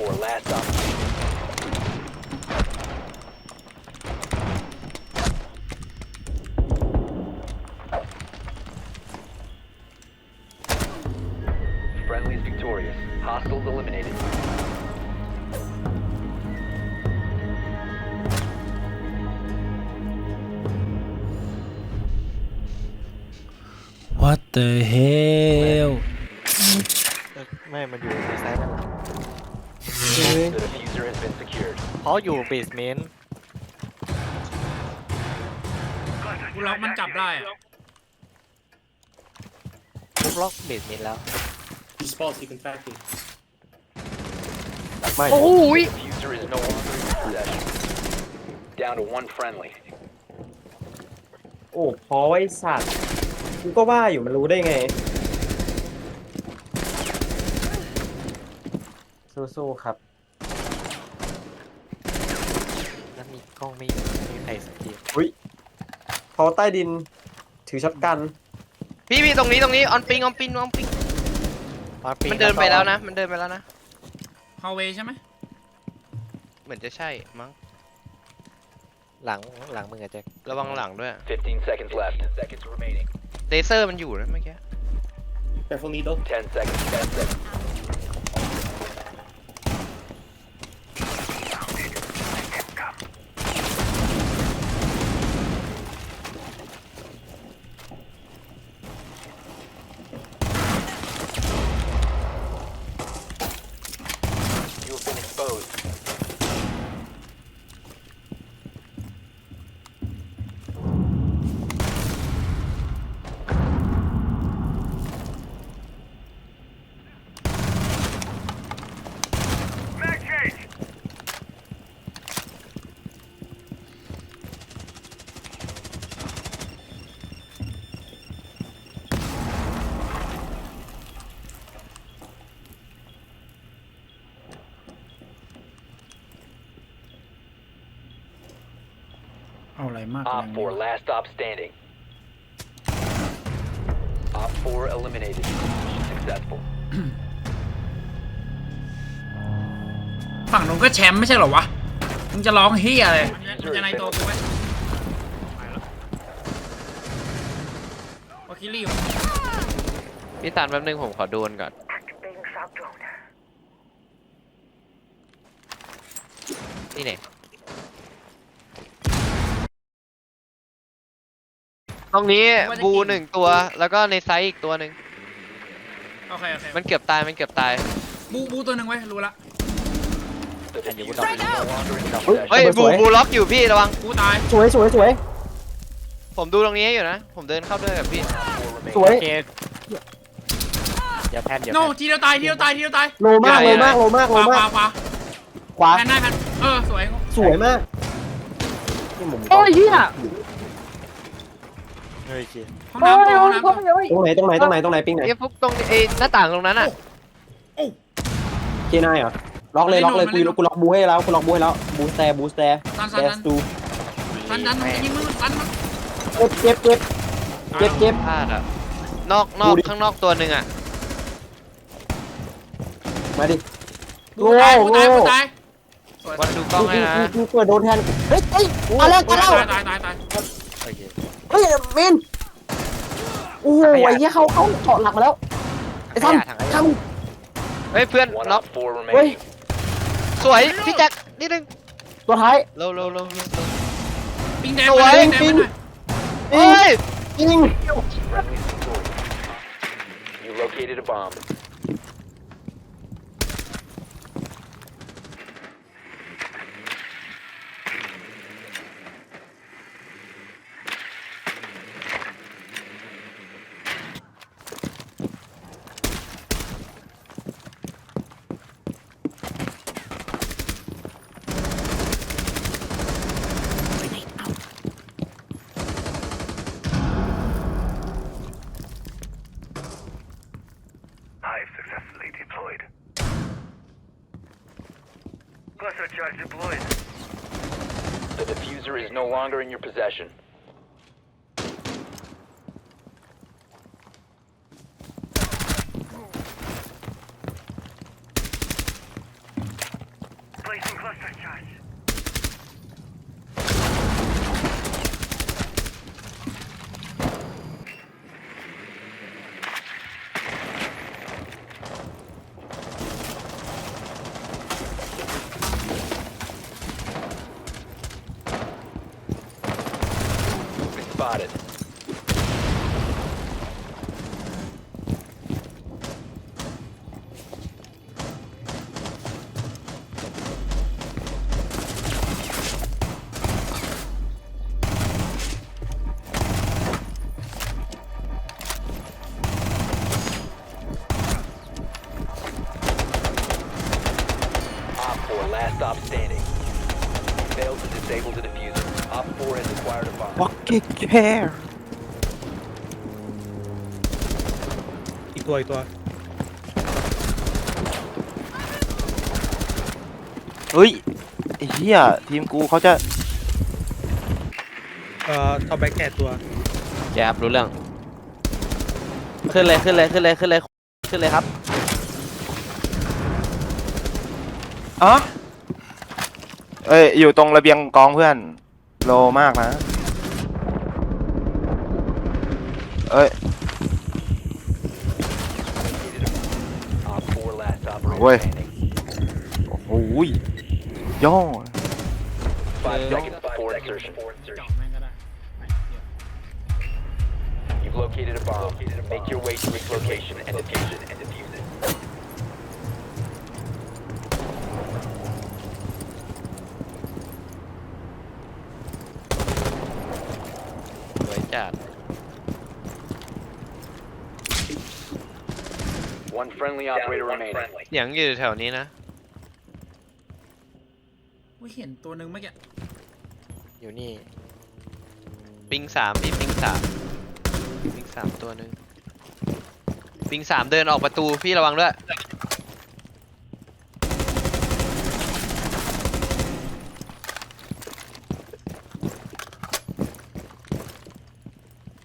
Op 4, last op. Friendly's victorious. Hostiles eliminated. What the hell เอ้ยไม่ มันอยู่ในไซต์นั่นแหละ The diffuser has been secured. เขาอยู่เบสเมนต์กูล็อกมันจับได้อะทุบล็อกเบสเมนต์แล้ว Respawn even factory. ไม่ The diffuser is no longer in your possession. Down to one friendly. โอ้พอไอ้สัตว์กูก็ว่าอยู่มันรู้ได้ไง สู้ๆครับ แล้วมีกล้องไม่ไม่มีใครสังเกตเขาใต้ดิน ถือช็อตกัน พี่พี่ตรงนี้ตรงนี้ออนปิงออนปิงออนปิงมาปีมันเดินไปแล้วนะ มันเดินไปแล้วนะ ฮาวเวย์ใช่ไหมเหมือนจะใช่มั้งหลังหลังมึงอะแจ็คระวังหลังด้วย 15 seconds left. seconds remaining. เลเซอร์มันอยู่นะเมื่อกี้ Careful needle. 10 seconds. 10 seconds. เอาอะไรมาก Op 4, last stop standing. Op 4 eliminated. Mission successful. ฝั่งนู้นก็แชมป์ไม่ใช่เหรอวะ มึงจะร้องเฮียเลยมันจะในตัวกูไหมไปแล้ววาคิลี่พี่ตานแป๊บนึงผมขอโดนก่อนนี่ไหน ตรงนี้บูหนึ่งตัว แล้วก็ในไซส์อีกตัวหนึ่งโอเคโอเคมันเกือบตายมันเกือบตาย บูบูตัวหนึ่งไว้ยรู้ละ The diffuser is no longer in your เฮ้ย possession. บูบูล็อกอยู่พี่ระวังกูตายสวยสวยสวยผมดูตรงนี้อยู่นะ ผมเดินเข้าด้วยกับพี่ สวยโอเคอย่าแพนอย่าโนแพนทีเดียวตายทีเดียวตายทีเดียวตายโลมากใหญ่โลมากโลมากขโลวาขมาวากขวาขวาแพนได้แพนเออสวย สวยมากนี่มุมโอ้ยเฮีย เฮ้ยเจห้องน้ำเจอห้องน้ำโอ้ยโอ้ยตรงไหนตรงไหนตรงไหนตรงไหนปิ้งไหนไอ้ฟุกตรงไอ้หน้าต่างตรงนั้นอะเคนายเหรอล็อกเลยล็อกเลยกูกูล็อกบูให้แล้วกูล็อกบูให้แล้วบูสแตร์บูสแตร์สันแตสันร์สันตูสันสันมันจะยิงมึงสันมันเจ็บเจ็บเจ็บเจ็บเจ็บพลาดอะนอกนอกดูดิข้างนอกตัวหนึ่งอะมาดิบูตายบูตายโง่บูตายสวยวันดูกล้องให้นะกูเปิดโดนแทนเฮ้ยเฮ้ยมาแล้วมาแล้ว เคเฮ้ยเมนโอ้โหไอ้เหี้ยเขาเขาเกาะหลักมาแล้วไอ้ท่านถังขยะ ท่านเฮ้ยเพื่อน One น็อก op 4เฮ้ย remaining. สวย พี่แจ็คนิดนึงตัวท้าย เร็วเร็วเร็วเร็ว ปิงแดงสวย ปิงแดงไปหน่อยเฮ้ยยิง Friendly's victorious. You located a bomb. Charge deployed. The diffuser is no longer in your possession. Placing cluster charge. Spotted. Acquired a bomb. อีกตัวอีกตัวเฮ้ยไอ้เหี้ยทีมกูเขาจะเอ่อท็อปแบ็กแคทตัวแกบรู้เรื่อง ขึ้นเลยขึ้นเลยขึ้นเลยขึ้นเลยขึ้นเลยครับ อ๋อเอ้ยอยู่ตรงระเบียงกองเพื่อน โลมากนะ เอ้ย Op 4, last operator Ôi. standing. โอ้ยย่อ Five seconds before insertion. เจาะแม่งก็ได้ไม่เดี๋ยว You've located a bomb. Make your way to its location and defuse it. And defuse it. สวยจัด One friendly operator remaining. เสียงอยู่แถวนี้นะอุ้ยเห็นตัวหนึ่งเมื่อกี้อยู่นี่ปิงสามพี่ปิงสามปิงสามตัวหนึ่งปิงสามเดินออกประตูพี่ระวังด้วย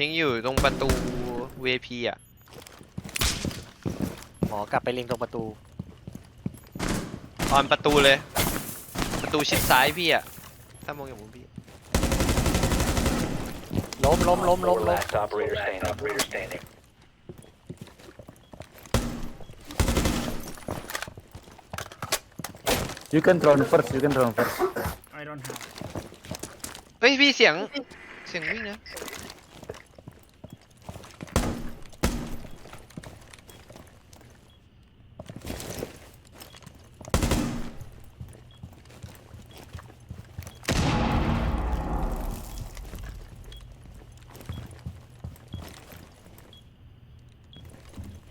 ยังอยู่ตรงประตู VIP อะ หมอกลับไปลิงตรงประตู ออนประตูเลย ประตูชิดซ้ายพี่อะถ้ามองอย่างผมพี่ ล้มล้มล้ม Op ล้ม four, ล้ม last operator standing. Operator standing. you can drone first you can drone first ไอรอนฮาเฮ้ยพี่เสียง เสียงวิ่งนะ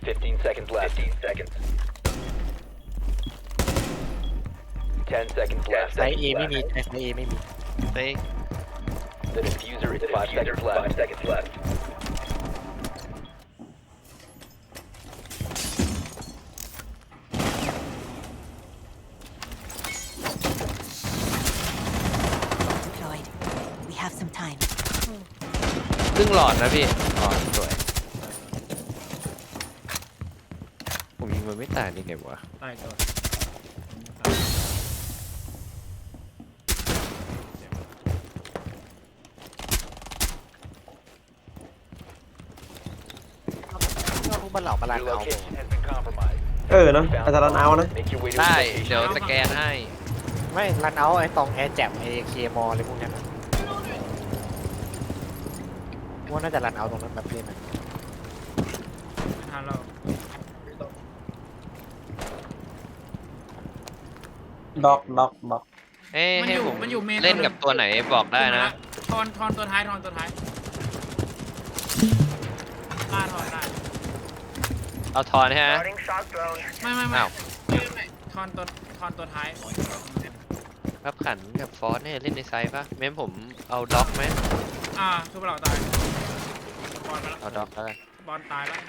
15 seconds left. 15 seconds. 10 seconds left. ไซเอไม่มีไซเอไม่มี เฮ้ย The diffuser is 5 seconds left. 5 seconds left. Deployed. We have some time. ครึ่งหลอดนะพี่อ๋อส ายได้ไงวะตายก่อนลูกบ้านเหล่ามาลาน Your เอา location has been compromised. เออนะอาจารย์เอานะ Make your way to ได้ its location. เดี๋ยวสแกนให้ ไม่รันเอาไอ้ตองแอร์แจ็บไอ้เคมออะไรพวกเนี้ยนะว่าน่าจะรันเอาตรงนั้นแบบนี้นะไม่ทันเรา ด็อกด็อกด็อกเอ้ยมันให้อยู่ผมมันอยู่เมน เล่นกับตัวไหนบอกได้นะ ทอนทอนตัวท้ายทอนตัวท้ายล่าทอนได้เอาทอนฮะ Starting shock drone. ไม่ไม่ไม่อ้าวไม่ไม่ทอนตัวทอนตัวท้ายรับขันกับฟอสเนี่ยเล่นในไซส์ปะแม้นผมเอาด็อกไหมอ่าคือเราตายบอลมาแล้วเอาด็อกแล้วกันบอลตายแล้ว